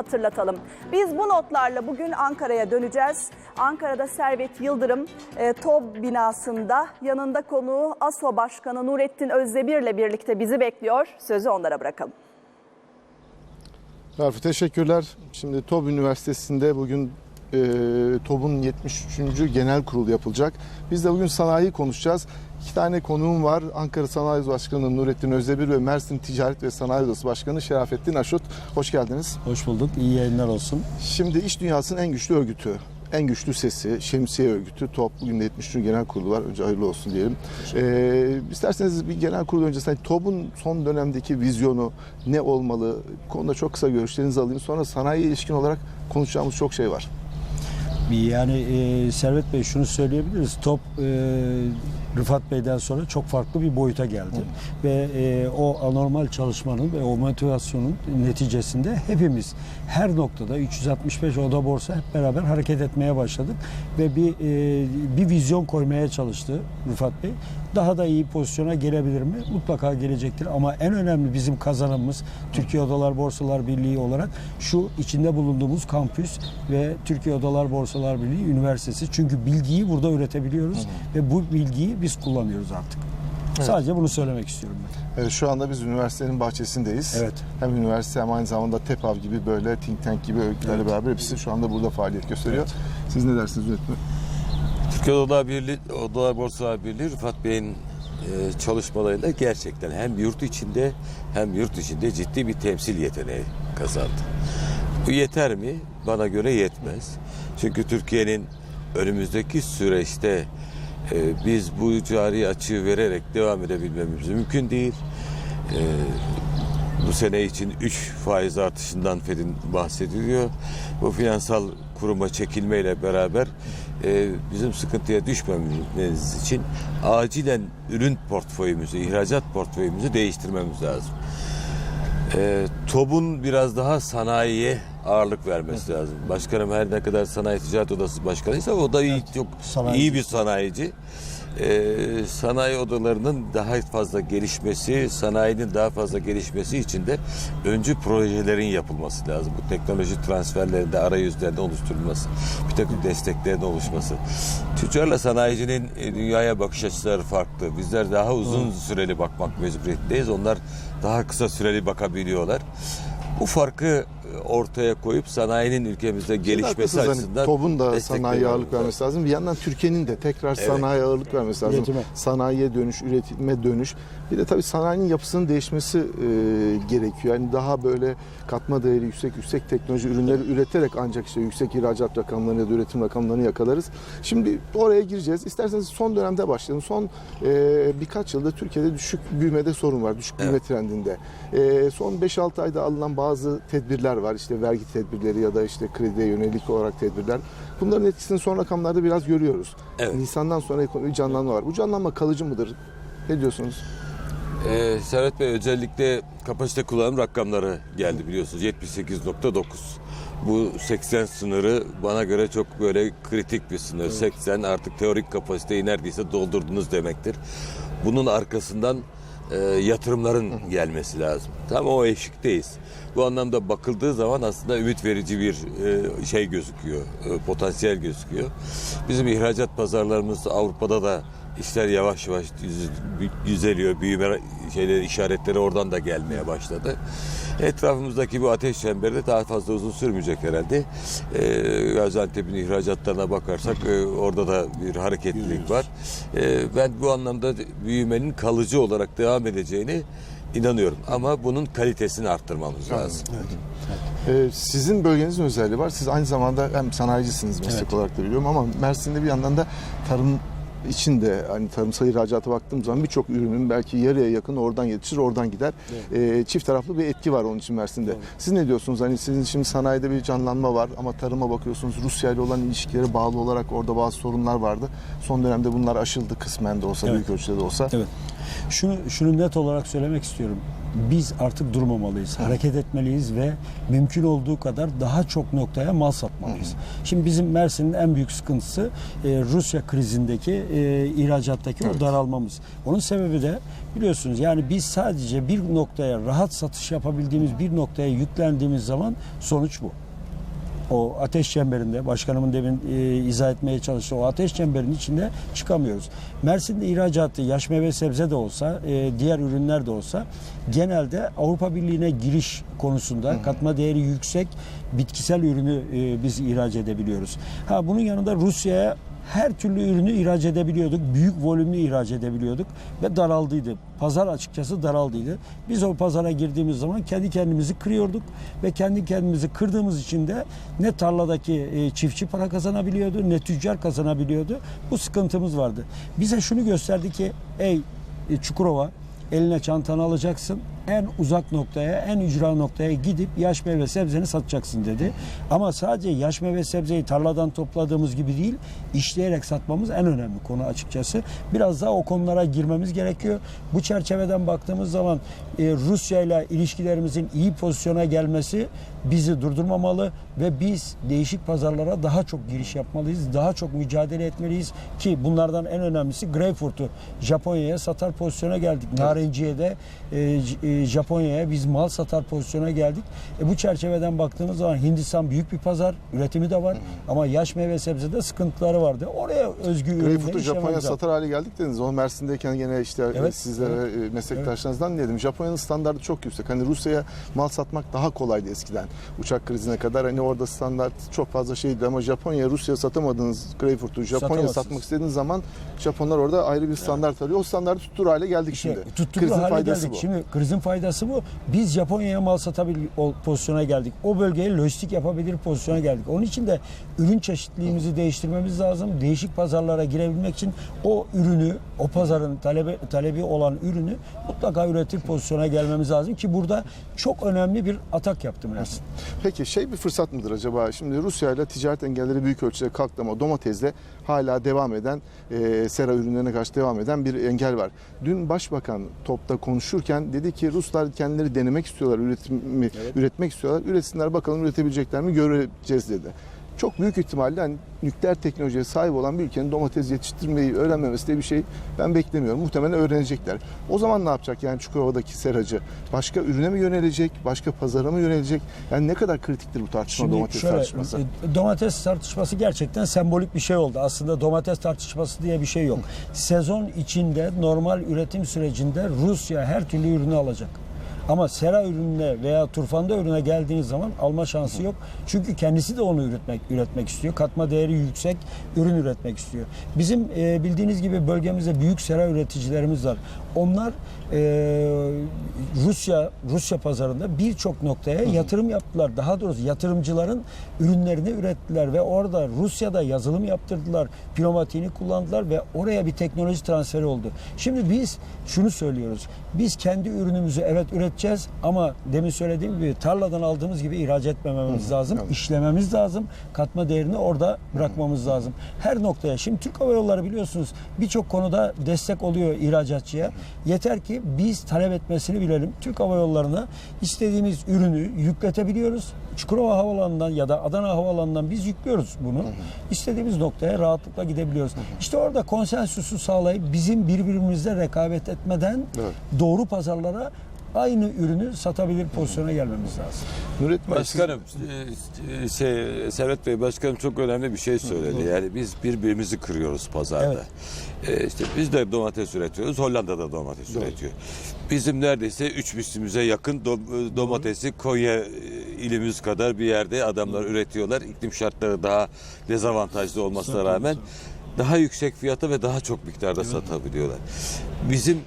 hatırlatalım. Biz bu notlarla bugün Ankara'ya döneceğiz. Ankara'da Servet Yıldırım e, TOB binasında yanında konuğu ASO Başkanı Nurettin Özdemir'le birlikte bizi bekliyor. Sözü onlara bırakalım. Rafi teşekkürler. Şimdi TOB Üniversitesi'nde bugün e, TOB'un 73. genel kurulu yapılacak. Biz de bugün sanayi konuşacağız. İki tane konuğum var. Ankara Sanayi Başkanı Nurettin Özdemir ve Mersin Ticaret ve Sanayi Odası Başkanı Şerafettin Aşut. Hoş geldiniz. Hoş bulduk. İyi yayınlar olsun. Şimdi iş dünyasının en güçlü örgütü, en güçlü sesi, şemsiye örgütü TOP bugün de 73. genel kurulu var. Önce hayırlı olsun diyelim. Ee, isterseniz bir genel kurulu öncesinde TOP'un son dönemdeki vizyonu ne olmalı? Bu konuda çok kısa görüşlerinizi alayım. Sonra sanayiye ilişkin olarak konuşacağımız çok şey var. Yani e, Servet Bey şunu söyleyebiliriz. Top e, Rıfat Bey'den sonra çok farklı bir boyuta geldi. Ve e, o anormal çalışmanın ve o motivasyonun neticesinde hepimiz her noktada 365 oda borsa hep beraber hareket etmeye başladık. Ve bir e, bir vizyon koymaya çalıştı Rıfat Bey. Daha da iyi pozisyona gelebilir mi? Mutlaka gelecektir. Ama en önemli bizim kazanımımız Türkiye Odalar Borsalar Birliği olarak şu içinde bulunduğumuz kampüs ve Türkiye Odalar Borsalar Birliği Üniversitesi. Çünkü bilgiyi burada üretebiliyoruz ve bu bilgiyi biz kullanıyoruz artık. Sadece bunu söylemek istiyorum ben. Evet, şu anda biz üniversitenin bahçesindeyiz. Evet. Hem üniversite hem aynı zamanda TEPAV gibi böyle think tank gibi örgütlerle beraber hepsi şu anda burada faaliyet gösteriyor. Siz ne dersiniz Nurettin? Türkiye Odalar Birliği, Odalar Borsalar Birliği Rıfat Bey'in e, çalışmalarıyla gerçekten hem yurt içinde hem yurt içinde ciddi bir temsil yeteneği kazandı. Bu yeter mi? Bana göre yetmez. Çünkü Türkiye'nin önümüzdeki süreçte e, biz bu cari açığı vererek devam edebilmemiz mümkün değil. E, bu sene için 3 faiz artışından Fed'in bahsediliyor. Bu finansal kuruma çekilmeyle beraber e, bizim sıkıntıya düşmememiz için acilen ürün portföyümüzü, ihracat portföyümüzü değiştirmemiz lazım. E, TOB'un biraz daha sanayiye ağırlık vermesi lazım. Başkanım her ne kadar sanayi ticaret odası başkanıysa o da iyi, çok sanayici. iyi bir sanayici. Ee, sanayi odalarının daha fazla gelişmesi, sanayinin daha fazla gelişmesi için de öncü projelerin yapılması lazım. Bu teknoloji transferlerinde, arayüzlerinde oluşturulması, bir takım desteklerin oluşması. Tüccarla sanayicinin e, dünyaya bakış açıları farklı. Bizler daha uzun süreli bakmak mecburiyetindeyiz. Onlar daha kısa süreli bakabiliyorlar. Bu farkı ortaya koyup sanayinin ülkemizde gelişmesi hani açısından TOB'un da sanayiye ağırlık vermesi lazım. Bir yandan Türkiye'nin de tekrar sanayiye ağırlık vermesi lazım. Üretime. Sanayiye dönüş, üretime dönüş. Bir de tabii sanayinin yapısının değişmesi e, gerekiyor. Yani daha böyle katma değeri yüksek, yüksek teknoloji ürünleri üreterek ancak işte yüksek ihracat rakamlarını ya da üretim rakamlarını yakalarız. Şimdi oraya gireceğiz. İsterseniz son dönemde başlayalım. Son e, birkaç yılda Türkiye'de düşük büyümede sorun var. Düşük büyüme trendinde. E, son 5-6 ayda alınan bazı tedbirler var. İşte vergi tedbirleri ya da işte krediye yönelik olarak tedbirler. Bunların etkisini son rakamlarda biraz görüyoruz. Evet. Nisan'dan sonra ekonomik canlanma var. Bu canlanma kalıcı mıdır? Ne diyorsunuz? Ee, Servet Bey özellikle kapasite kullanım rakamları geldi biliyorsunuz 78.9. Bu 80 sınırı bana göre çok böyle kritik bir sınır. 80 artık teorik kapasiteyi neredeyse doldurdunuz demektir. Bunun arkasından e, yatırımların gelmesi lazım. Tam o eşikteyiz. Bu anlamda bakıldığı zaman aslında ümit verici bir e, şey gözüküyor, e, potansiyel gözüküyor. Bizim ihracat pazarlarımız Avrupa'da da işler yavaş yavaş düz- düzeliyor. Büyüme şeyleri işaretleri oradan da gelmeye başladı. Etrafımızdaki bu ateş çemberi de daha fazla uzun sürmeyecek herhalde. Ee, Gaziantep'in ihracatlarına bakarsak e, orada da bir hareketlilik var. Ee, ben bu anlamda büyümenin kalıcı olarak devam edeceğini inanıyorum. Ama bunun kalitesini arttırmamız lazım. Ee, sizin bölgenizin özelliği var. Siz aynı zamanda hem sanayicisiniz meslek Evet. olarak da biliyorum ama Mersin'de bir yandan da tarım için de hani tarımsal ihracata baktığım zaman birçok ürünün belki yarıya yakın oradan yetişir, oradan gider. Ee, çift taraflı bir etki var onun için Mersin'de. Siz ne diyorsunuz? Hani sizin şimdi sanayide bir canlanma var ama tarıma bakıyorsunuz Rusya ile olan ilişkileri bağlı olarak orada bazı sorunlar vardı. Son dönemde bunlar aşıldı kısmen de olsa, Evet. büyük ölçüde de olsa. Evet. Şunu şunu net olarak söylemek istiyorum. Biz artık durmamalıyız. Hareket etmeliyiz ve mümkün olduğu kadar daha çok noktaya mal satmalıyız. Şimdi bizim Mersin'in en büyük sıkıntısı e, Rusya krizindeki e, ihracattaki o daralmamız. Onun sebebi de biliyorsunuz yani biz sadece bir noktaya rahat satış yapabildiğimiz bir noktaya yüklendiğimiz zaman sonuç bu o ateş çemberinde başkanımın demin e, izah etmeye çalıştığı o ateş çemberinin içinde çıkamıyoruz. Mersin'de ihracatı yaş meyve sebze de olsa e, diğer ürünler de olsa genelde Avrupa Birliği'ne giriş konusunda katma değeri yüksek bitkisel ürünü e, biz ihraç edebiliyoruz. Ha bunun yanında Rusya'ya her türlü ürünü ihraç edebiliyorduk. Büyük volümlü ihraç edebiliyorduk ve daraldıydı. Pazar açıkçası daraldıydı. Biz o pazara girdiğimiz zaman kendi kendimizi kırıyorduk ve kendi kendimizi kırdığımız için de ne tarladaki e, çiftçi para kazanabiliyordu ne tüccar kazanabiliyordu. Bu sıkıntımız vardı. Bize şunu gösterdi ki ey e, Çukurova eline çantanı alacaksın. En uzak noktaya, en ücra noktaya gidip yaş meyve sebzeni satacaksın dedi. Ama sadece yaş meyve sebzeyi tarladan topladığımız gibi değil, işleyerek satmamız en önemli konu açıkçası. Biraz daha o konulara girmemiz gerekiyor. Bu çerçeveden baktığımız zaman e, Rusya ile ilişkilerimizin iyi pozisyona gelmesi bizi durdurmamalı ve biz değişik pazarlara daha çok giriş yapmalıyız. Daha çok mücadele etmeliyiz ki bunlardan en önemlisi greyfurt'u Japonya'ya satar pozisyona geldik. Narenciye de e, e, Japonya'ya biz mal satar pozisyona geldik. E, bu çerçeveden baktığımız zaman Hindistan büyük bir pazar, üretimi de var ama yaş meyve sebzede sıkıntıları vardı. Oraya özgü ürünle Greyfurt'u Japonya satar hale geldik dediniz. O Mersin'deyken gene işte Evet, sizlere e, meslektaşlarınızdan dinledim. Japonya'nın standartı çok yüksek. Hani Rusya'ya mal satmak daha kolaydı eskiden. Uçak krizine kadar hani orada standart çok fazla şeydi ama Japonya'ya Rusya'ya satamadığınız Greyfurt'u Satamazsınız. satmak istediğiniz zaman Japonlar orada ayrı bir standart arıyor. O standartı tuttur hale geldik İşte şimdi. Krizin hale faydası geldik. bu. Şimdi krizin faydası bu. Biz Japonya'ya mal satabilir pozisyona geldik. O bölgeye lojistik yapabilir pozisyona geldik. Onun için de ürün çeşitliliğimizi değiştirmemiz lazım. Değişik pazarlara girebilmek için o ürünü, o pazarın talebi, talebi olan ürünü mutlaka üretir pozisyona gelmemiz lazım ki burada çok önemli bir atak yaptı Mersin. Peki şey bir fırsat mıdır acaba? Şimdi Rusya ile ticaret engelleri büyük ölçüde kalktı ama domatesle hala devam eden, e, sera ürünlerine karşı devam eden bir engel var. Dün Başbakan topta konuşurken dedi ki Ruslar kendileri denemek istiyorlar, üretimi, üretmek istiyorlar. Üretsinler bakalım üretebilecekler mi göreceğiz dedi. Çok büyük ihtimalle hani nükleer teknolojiye sahip olan bir ülkenin domates yetiştirmeyi öğrenmemesi diye bir şey ben beklemiyorum. Muhtemelen öğrenecekler. O zaman ne yapacak yani Çukurova'daki seracı? Başka ürüne mi yönelecek? Başka pazara mı yönelecek? Yani ne kadar kritiktir bu tartışma Şimdi domates şöyle, tartışması? e, domates tartışması gerçekten sembolik bir şey oldu. Aslında domates tartışması diye bir şey yok. Sezon içinde normal üretim sürecinde Rusya her türlü ürünü alacak. Ama sera ürününe veya turfanda ürüne geldiğiniz zaman alma şansı yok. Çünkü kendisi de onu üretmek üretmek istiyor. Katma değeri yüksek ürün üretmek istiyor. Bizim e, bildiğiniz gibi bölgemizde büyük sera üreticilerimiz var. Onlar e, Rusya Rusya pazarında birçok noktaya yatırım yaptılar. Daha doğrusu yatırımcıların ürünlerini ürettiler ve orada Rusya'da yazılım yaptırdılar. Pneumatiğini kullandılar ve oraya bir teknoloji transferi oldu. Şimdi biz şunu söylüyoruz. Biz kendi ürünümüzü evet üreteceğiz ama demin söylediğim gibi tarladan aldığımız gibi ihraç etmememiz lazım. işlememiz lazım. Katma değerini orada bırakmamız lazım. Her noktaya. Şimdi Türk Hava Yolları biliyorsunuz birçok konuda destek oluyor ihracatçıya. Yeter ki biz talep etmesini bilelim. Türk Hava Yolları'na istediğimiz ürünü yükletebiliyoruz. Çukurova Havaalanı'ndan ya da Adana Havaalanı'ndan biz yüklüyoruz bunu. İstediğimiz noktaya rahatlıkla gidebiliyoruz. İşte orada konsensüsü sağlayıp bizim birbirimizle rekabet etmeden Evet. doğru pazarlara aynı ürünü satabilir pozisyona gelmemiz lazım. Nurettin Başkanım, e, şey, Servet Bey Başkanım çok önemli bir şey söyledi. Yani biz birbirimizi kırıyoruz pazarda. E, işte biz de domates üretiyoruz, Hollanda da domates üretiyor. Bizim neredeyse üç mislimize yakın do- domatesi Konya e, ilimiz kadar bir yerde adamlar üretiyorlar. İklim şartları daha dezavantajlı olmasına rağmen daha yüksek fiyata ve daha çok miktarda satabiliyorlar. Bizim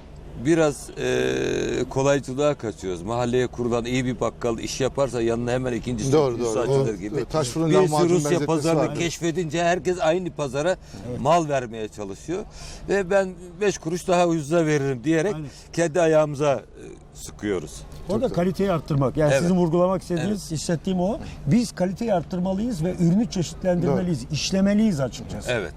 biraz e, kolaycılığa kaçıyoruz. Mahalleye kurulan iyi bir bakkal iş yaparsa yanına hemen ikinci Doğru, doğru. açılır O, gibi. taş fırın Birisi lahmacun Rusya pazarını var. keşfedince herkes aynı pazara mal vermeye çalışıyor. Ve ben beş kuruş daha ucuza veririm diyerek Aynen. kendi ayağımıza e, sıkıyoruz. Orada kaliteyi arttırmak. Yani Evet. sizin vurgulamak istediğiniz, hissettiğim o. Biz kaliteyi arttırmalıyız ve ürünü çeşitlendirmeliyiz. işlemeliyiz açıkçası. Evet.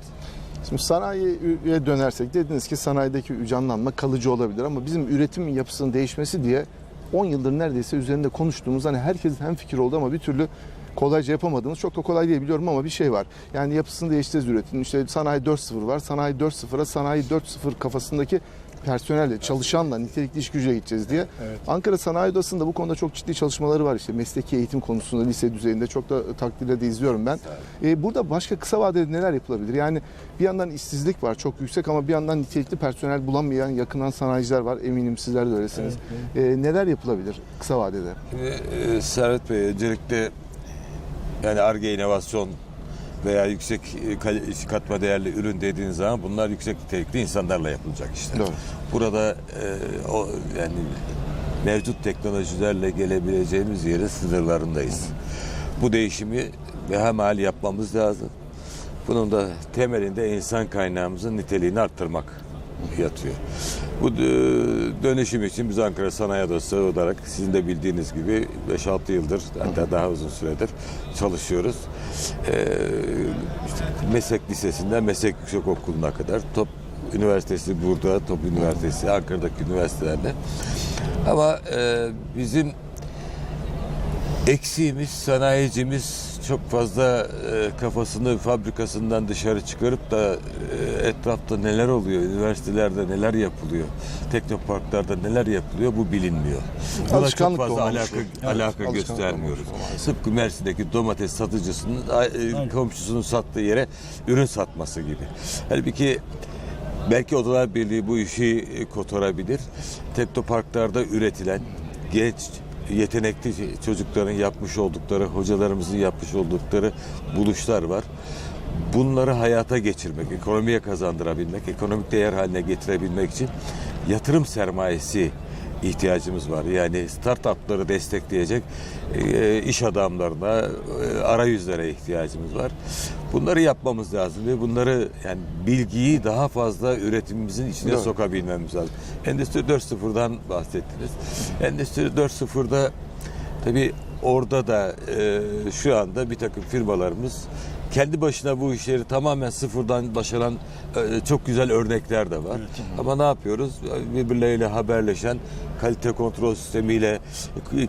Şimdi sanayiye dönersek dediniz ki sanayideki canlanma kalıcı olabilir ama bizim üretim yapısının değişmesi diye 10 yıldır neredeyse üzerinde konuştuğumuz hani herkesin hem fikir oldu ama bir türlü kolayca yapamadığımız çok da kolay değil biliyorum ama bir şey var. Yani yapısını değiştireceğiz üretim. İşte sanayi 4.0 var. Sanayi 4.0'a sanayi 4.0 kafasındaki personelle, çalışanla, nitelikli iş gücüyle gideceğiz diye. Ankara Sanayi Odası'nda bu konuda çok ciddi çalışmaları var. İşte mesleki eğitim konusunda lise düzeyinde çok da takdirle de izliyorum ben. Ee, burada başka kısa vadede neler yapılabilir? Yani bir yandan işsizlik var çok yüksek ama bir yandan nitelikli personel bulamayan yakınan sanayiciler var. Eminim sizler de öylesiniz. Ee, neler yapılabilir kısa vadede? Şimdi, e, Servet Bey öncelikle yani ARGE inovasyon veya yüksek e, kal- katma değerli ürün dediğiniz zaman bunlar yüksek nitelikli insanlarla yapılacak işler. Doğru. Burada e, o yani mevcut teknolojilerle gelebileceğimiz yerin sınırlarındayız. Bu değişimi behemali yapmamız lazım. Bunun da temelinde insan kaynağımızın niteliğini arttırmak yatıyor. Bu dö- dönüşüm için biz Ankara Sanayi Odası olarak sizin de bildiğiniz gibi 5-6 yıldır hatta daha uzun süredir çalışıyoruz. Ee, meslek lisesinden meslek yüksek okuluna kadar top üniversitesi burada, Top Üniversitesi, Ankara'daki üniversitelerde. Ama e, bizim eksiğimiz, sanayicimiz çok fazla e, kafasını fabrikasından dışarı çıkarıp da e, etrafta neler oluyor, üniversitelerde neler yapılıyor, teknoparklarda neler yapılıyor bu bilinmiyor. Buna çok fazla olmuş alaka, bu. alaka alışkanlık göstermiyoruz. olmuş maalesef. Tıpkı Mersin'deki domates satıcısının e, komşusunun sattığı yere ürün satması gibi. Halbuki Belki Odalar Birliği bu işi e, kotarabilir. Teknoparklarda üretilen genç yetenekli çocukların yapmış oldukları, hocalarımızın yapmış oldukları buluşlar var. Bunları hayata geçirmek, ekonomiye kazandırabilmek, ekonomik değer haline getirebilmek için yatırım sermayesi ihtiyacımız var. Yani startupları destekleyecek e, iş adamlarına, e, arayüzlere ihtiyacımız var. Bunları yapmamız lazım ve bunları yani bilgiyi daha fazla üretimimizin içine Doğru. sokabilmemiz lazım. Endüstri 4.0'dan bahsettiniz. Endüstri 4.0'da tabii orada da e, şu anda bir takım firmalarımız kendi başına bu işleri tamamen sıfırdan başaran e, çok güzel örnekler de var. Ama ne yapıyoruz? Birbirleriyle haberleşen, kalite kontrol sistemiyle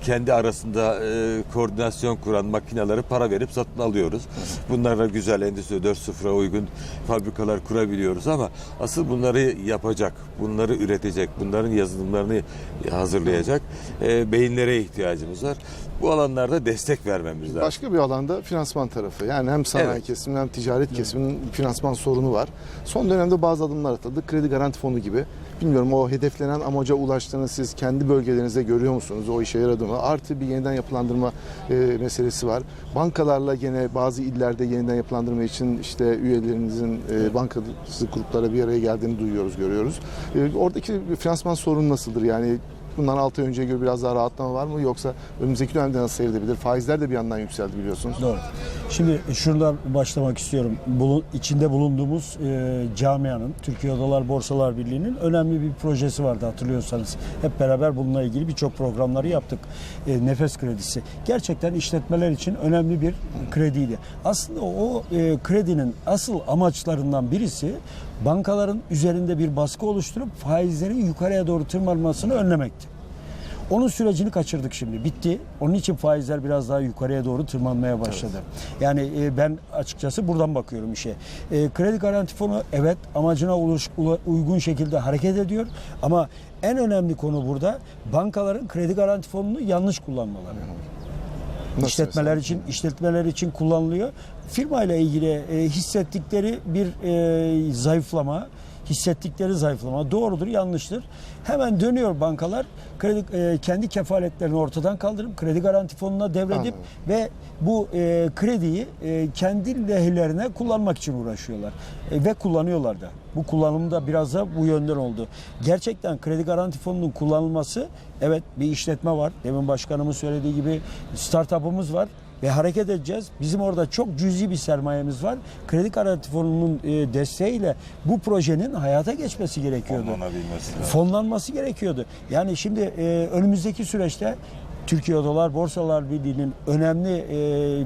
kendi arasında e, koordinasyon kuran makineleri para verip satın alıyoruz. Bunlarla güzel Endüstri 4.0'a uygun fabrikalar kurabiliyoruz ama asıl bunları yapacak, bunları üretecek, bunların yazılımlarını hazırlayacak e, beyinlere ihtiyacımız var. Bu alanlarda destek vermemiz lazım. Başka bir alanda finansman tarafı. Yani hem sanayi Evet. kesiminin hem ticaret kesiminin finansman sorunu var. Son dönemde bazı adımlar atıldı. Kredi garanti fonu gibi. Bilmiyorum o hedeflenen amaca ulaştığını siz kendi bölgelerinizde görüyor musunuz? O işe yaradı mı? Artı bir yeniden yapılandırma e, meselesi var. Bankalarla gene bazı illerde yeniden yapılandırma için işte üyelerinizin e, bankası gruplara bir araya geldiğini duyuyoruz, görüyoruz. E, oradaki finansman sorunu nasıldır? Yani Bundan 6 ay önceye göre biraz daha rahatlama var mı? Yoksa önümüzdeki dönemde nasıl seyredebilir? Faizler de bir yandan yükseldi biliyorsunuz. Doğru. Şimdi şuradan başlamak istiyorum. Bulun, içinde bulunduğumuz e, camianın, Türkiye Odalar Borsalar Birliği'nin önemli bir projesi vardı hatırlıyorsanız. Hep beraber bununla ilgili birçok programları yaptık. E, nefes kredisi. Gerçekten işletmeler için önemli bir krediydi. Aslında o e, kredinin asıl amaçlarından birisi bankaların üzerinde bir baskı oluşturup faizlerin yukarıya doğru tırmanmasını önlemekti. Onun sürecini kaçırdık şimdi. Bitti. Onun için faizler biraz daha yukarıya doğru tırmanmaya başladı. Yani e, ben açıkçası buradan bakıyorum işe. E, kredi garanti fonu evet amacına uluş- uygun şekilde hareket ediyor ama en önemli konu burada bankaların kredi garanti fonunu yanlış kullanmaları. Nasıl İşletmeler mesela? için işletmeler için kullanılıyor. Firma ile ilgili e, hissettikleri bir e, zayıflama, hissettikleri zayıflama doğrudur, yanlıştır. Hemen dönüyor bankalar kredi e, kendi kefaletlerini ortadan kaldırıp kredi garanti fonuna devredip Anladım. ve bu e, krediyi e, kendi lehlerine kullanmak için uğraşıyorlar E, ve kullanıyorlar da. Bu kullanım da biraz da bu yönden oldu. Gerçekten kredi garanti fonunun kullanılması evet bir işletme var. Demin başkanımın söylediği gibi startup'ımız var ve hareket edeceğiz. Bizim orada çok cüzi bir sermayemiz var. Kredi garanti fonunun e, desteğiyle bu projenin hayata geçmesi gerekiyordu Fonlanabilmesi lazım. fonlanması gerekiyordu. Yani şimdi e, önümüzdeki süreçte Türkiye Odalar Borsalar Birliği'nin önemli e,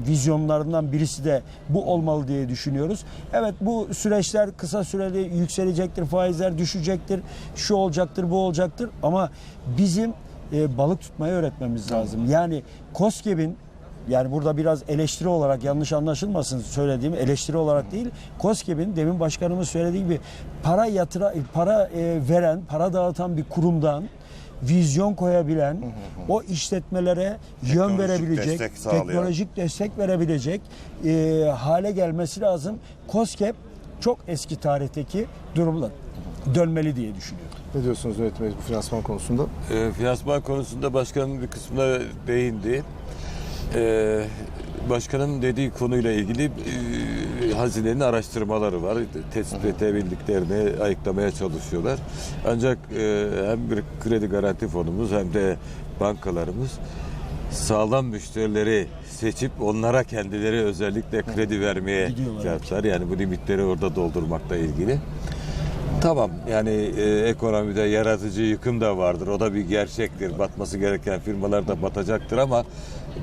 vizyonlarından birisi de bu olmalı diye düşünüyoruz. Evet bu süreçler kısa süreli yükselecektir, faizler düşecektir, şu olacaktır, bu olacaktır ama bizim e, balık tutmayı öğretmemiz lazım. Yani KOSGEB'in yani burada biraz eleştiri olarak yanlış anlaşılmasın söylediğim eleştiri olarak değil. KOSGEB'in demin başkanımız söylediği gibi para yatıra para e, veren, para dağıtan bir kurumdan vizyon koyabilen, o işletmelere yön verebilecek, destek teknolojik destek verebilecek e, hale gelmesi lazım. KOSGEB çok eski tarihteki durumla dönmeli diye düşünüyorum. Ne diyorsunuz yönetim bu finansman konusunda? E, finansman konusunda başkanın bir kısmına değindi. E, başkanın dediği konuyla ilgili e, hazinenin araştırmaları var. Tespit edebildiklerini ayıklamaya çalışıyorlar. Ancak e, hem bir kredi garanti fonumuz hem de bankalarımız sağlam müşterileri seçip onlara kendileri özellikle kredi vermeye Gidiyorlar. yaptılar. Yani bu limitleri orada doldurmakla ilgili. Tamam yani e, ekonomide yaratıcı yıkım da vardır. O da bir gerçektir. Batması gereken firmalar da batacaktır ama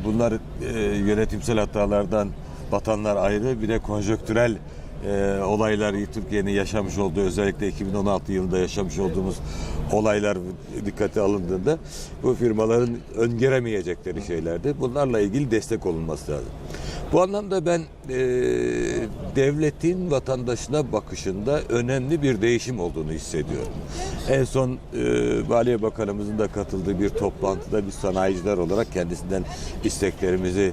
bunlar e, yönetimsel hatalardan batanlar ayrı. Bir de konjöktürel e, olaylar Türkiye'nin yaşamış olduğu özellikle 2016 yılında yaşamış olduğumuz olaylar dikkate alındığında bu firmaların öngöremeyecekleri şeylerdi. Bunlarla ilgili destek olunması lazım. Bu anlamda ben e, devletin vatandaşına bakışında önemli bir değişim olduğunu hissediyorum. En son e, Maliye Bakanımızın da katıldığı bir toplantıda biz sanayiciler olarak kendisinden isteklerimizi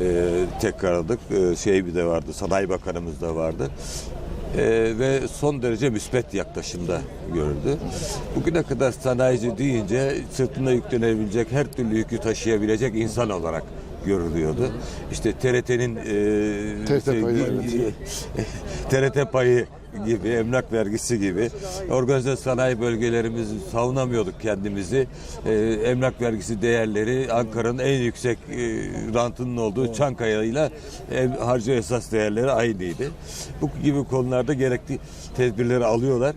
e, tekrarladık. E, şey bir de vardı, Sanayi Bakanımız da vardı. E, ve son derece müspet yaklaşımda görüldü. Bugüne kadar sanayici deyince sırtında yüklenebilecek her türlü yükü taşıyabilecek insan olarak görülüyordu. İşte TRT'nin e, TRT payı, TRT payı gibi, emlak vergisi gibi organize sanayi bölgelerimizi savunamıyorduk kendimizi. Ee, emlak vergisi değerleri Ankara'nın en yüksek e, rantının olduğu Çankaya ile ev- harcı esas değerleri aynıydı. Bu gibi konularda gerekli tedbirleri alıyorlar.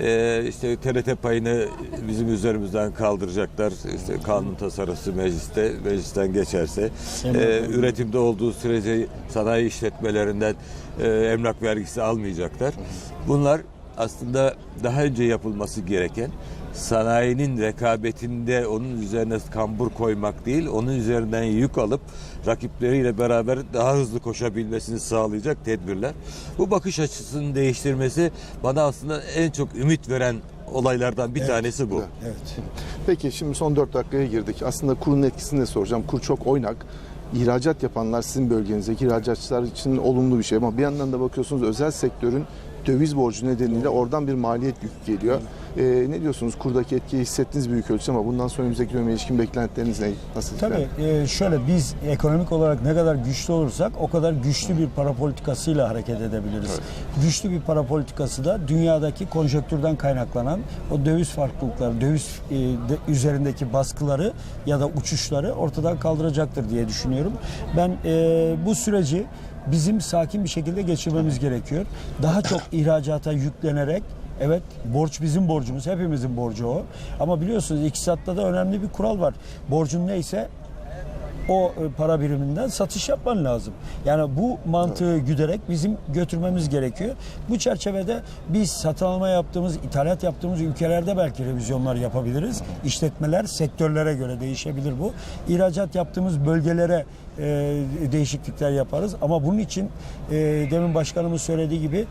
Ee, işte TRT payını bizim üzerimizden kaldıracaklar. İşte kanun tasarısı mecliste, meclisten geçerse. Ee, üretimde olduğu sürece sanayi işletmelerinden e, emlak vergisi almayacaklar. Bunlar aslında daha önce yapılması gereken sanayinin rekabetinde onun üzerine kambur koymak değil, onun üzerinden yük alıp rakipleriyle beraber daha hızlı koşabilmesini sağlayacak tedbirler. Bu bakış açısını değiştirmesi bana aslında en çok ümit veren olaylardan bir tanesi bu. Evet. Peki şimdi son 4 dakikaya girdik. Aslında kurun etkisini de soracağım. Kur çok oynak. İhracat yapanlar sizin bölgenizdeki ihracatçılar için olumlu bir şey. Ama bir yandan da bakıyorsunuz özel sektörün döviz borcu nedeniyle oradan bir maliyet yük geliyor. Ee, ne diyorsunuz? Kurdaki etkiyi hissettiniz büyük ölçüde ama bundan sonra önümüzdeki döneme ilişkin beklentileriniz ne? Nasıl? Tabii e, şöyle biz ekonomik olarak ne kadar güçlü olursak o kadar güçlü bir para politikasıyla hareket edebiliriz. Güçlü bir para politikası da dünyadaki konjonktürden kaynaklanan o döviz farklılıkları, döviz e, de- üzerindeki baskıları ya da uçuşları ortadan kaldıracaktır diye düşünüyorum. Ben e, bu süreci bizim sakin bir şekilde geçirmemiz gerekiyor. Daha çok ihracata yüklenerek Evet borç bizim borcumuz. Hepimizin borcu o. Ama biliyorsunuz iktisatta da önemli bir kural var. Borcun neyse o e, para biriminden satış yapman lazım. Yani bu mantığı güderek bizim götürmemiz gerekiyor. Bu çerçevede biz satın alma yaptığımız, ithalat yaptığımız ülkelerde belki revizyonlar yapabiliriz. İşletmeler sektörlere göre değişebilir bu. İhracat yaptığımız bölgelere e, değişiklikler yaparız. Ama bunun için e, demin başkanımız söylediği gibi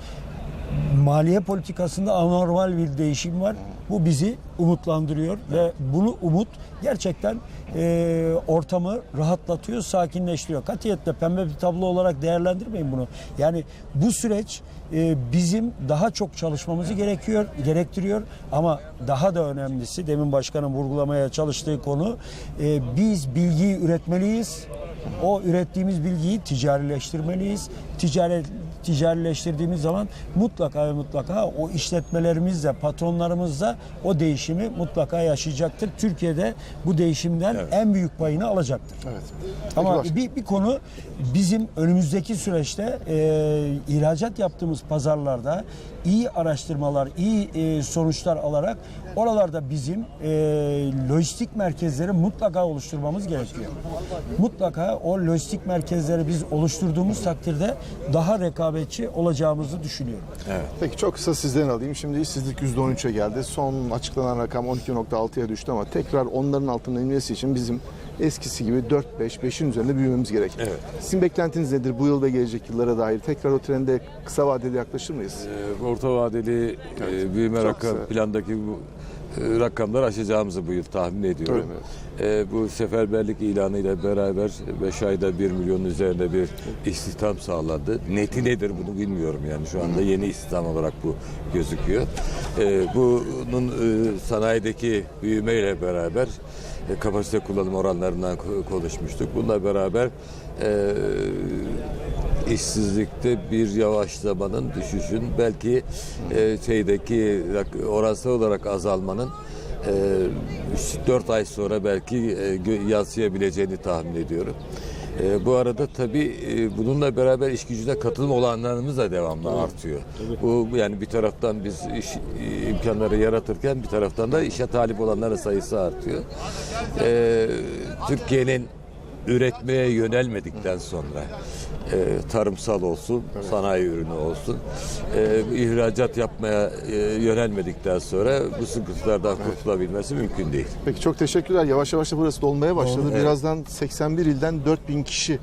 maliye politikasında anormal bir değişim var. Bu bizi umutlandırıyor ve bunu umut gerçekten e, ortamı rahatlatıyor, sakinleştiriyor. Katiyetle pembe bir tablo olarak değerlendirmeyin bunu. Yani bu süreç e, bizim daha çok çalışmamızı gerekiyor, gerektiriyor ama daha da önemlisi demin başkanın vurgulamaya çalıştığı konu e, biz bilgiyi üretmeliyiz. O ürettiğimiz bilgiyi ticarileştirmeliyiz. Ticaret ticarileştirdiğimiz zaman mutlaka ve mutlaka o işletmelerimizle, patronlarımızla o değişimi mutlaka yaşayacaktır. Türkiye'de bu değişimden en büyük payını alacaktır. Evet. Peki Ama başka- bir, bir konu bizim önümüzdeki süreçte e, ihracat yaptığımız pazarlarda iyi araştırmalar, iyi e, sonuçlar alarak oralarda bizim e, lojistik merkezleri mutlaka oluşturmamız gerekiyor. Mutlaka o lojistik merkezleri biz oluşturduğumuz takdirde daha rekabetçi olacağımızı düşünüyorum. Peki çok kısa sizden alayım. Şimdi işsizlik %13'e geldi. Son açıklanan rakam 12.6'ya düştü ama tekrar onların altına inmesi için bizim eskisi gibi 4-5, 5'in üzerinde büyümemiz gerek. Evet. Sizin beklentiniz nedir bu yıl ve gelecek yıllara dair? Tekrar o trende kısa vadede yaklaşır mıyız? Ee, Orta vadeli e, büyüme rakam plandaki bu e, rakamları aşacağımızı bu yıl tahmin ediyorum. E, bu seferberlik ilanı ile beraber 5 ayda 1 milyonun üzerinde bir istihdam sağlandı. Neti nedir bunu bilmiyorum yani şu anda yeni istihdam olarak bu gözüküyor. E, bunun e, sanayideki büyümeyle beraber e, kapasite kullanım oranlarından ko- konuşmuştuk. Bununla beraber e, işsizlikte bir yavaşlamanın, düşüşün belki e, şeydeki oransal olarak azalmanın e, 4 ay sonra belki e, yansıyabileceğini tahmin ediyorum. E, bu arada tabii e, bununla beraber iş gücüne katılım olanlarımız da devamlı artıyor. Bu yani bir taraftan biz iş e, imkanları yaratırken bir taraftan da işe talip olanların sayısı artıyor. E, Türkiye'nin üretmeye yönelmedikten sonra e, tarımsal olsun, sanayi ürünü olsun, e, ihracat yapmaya e, yönelmedikten sonra bu sıkıntılardan kurtulabilmesi mümkün değil. Peki çok teşekkürler. Yavaş yavaş da burası dolmaya başladı. Evet. Birazdan 81 ilden 4000 kişi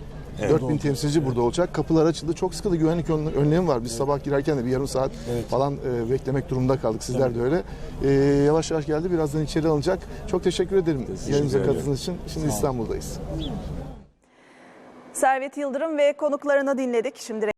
4000 temsilci burada olacak. Kapılar açıldı. Çok sıkı da güvenlik ön- önlemi var. Biz sabah girerken de bir yarım saat falan e, beklemek durumunda kaldık. Sizler de öyle. E, yavaş yavaş geldi. Birazdan içeri alınacak. Çok teşekkür ederim yayınımıza katıldığınız için. Şimdi İstanbul'dayız. Servet Yıldırım ve konuklarını dinledik. Şimdi